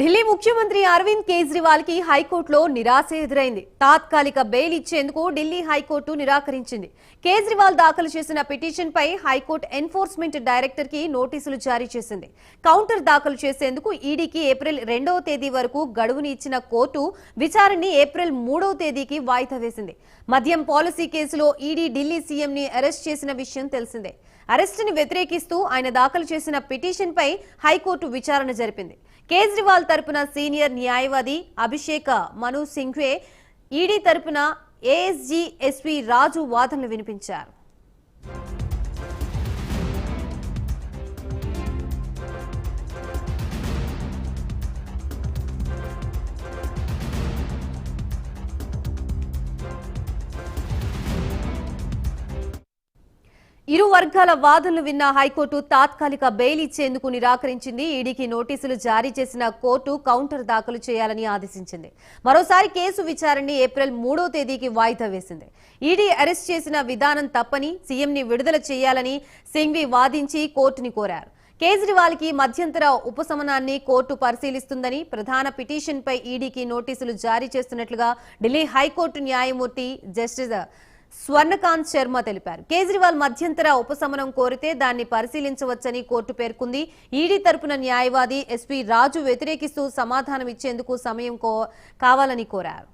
ఢిల్లీ ముఖ్యమంత్రి అరవింద్ కేజ్రీవాల్కి హైకోర్టులో నిరాశ ఎదురైంది. తాత్కాలిక బెయిల్ ఇచ్చేందుకు ఢిల్లీ హైకోర్టు నిరాకరించింది. కేజ్రీవాల్ దాఖలు చేసిన పిటిషన్ పై హైకోర్టు ఎన్ఫోర్స్మెంట్ డైరెక్టర్కి నోటీసులు జారీ చేసింది. కౌంటర్ దాఖలు చేసేందుకు ఈడీకి ఏప్రిల్ రెండవ తేదీ వరకు గడువుని ఇచ్చిన కోర్టు విచారణని ఏప్రిల్ మూడవ తేదీకి వాయిదా వేసింది. మద్యం పాలసీ కేసులో ఈడీ ఢిల్లీ సీఎం ని అరెస్ట్ చేసిన విషయం తెలిసిందే. అరెస్టుని వ్యతిరేకిస్తూ ఆయన దాఖలు చేసిన పిటిషన్ పై హైకోర్టు విచారణ జరిపింది. కేజ్రీవాల్ తరపున సీనియర్ న్యాయవాది అభిషేక మను సింఘ్వే ఈడీ తరపున ఏఎస్జీ ఎస్పీ రాజు వాదనలు వినిపించారు. ఇరు వర్గాల వాదనలు విన్న హైకోర్టు తాత్కాలిక బెయిల్ ఇచ్చేందుకు నిరాకరించింది. ఈడీకి నోటీసులు జారీ చేసిన కోర్టు కౌంటర్ దాఖలు చేయాలని ఆదేశించింది. మరోసారి కేసు విచారణని ఏప్రిల్ మూడో తేదీకి వాయిదా వేసింది. ఈడీ అరెస్ట్ చేసిన విధానం తప్పని సీఎంని విడుదల చేయాలని సింఘ్వి వాదించి కోర్టుని కోరారు. కేజ్రీవాల్కి మధ్యంతర ఉపశమనాన్ని కోర్టు పరిశీలిస్తుందని ప్రధాన పిటిషన్పై ఈడీకి నోటీసులు జారీ చేస్తున్నట్లుగా ఢిల్లీ హైకోర్టు న్యాయమూర్తి జస్టిస్ స్వర్ణకాంత్ శర్మ తెలిపారు. కేజ్రీవాల్ మధ్యంతర ఉపశమనం కోరితే దాన్ని పరిశీలించవచ్చని కోర్టు పేర్కొంది. ఈడీ తరపున న్యాయవాది ఎస్పీ రాజు వ్యతిరేకిస్తూ సమాధానం ఇచ్చేందుకు సమయం కో- కావాలని కోరారు.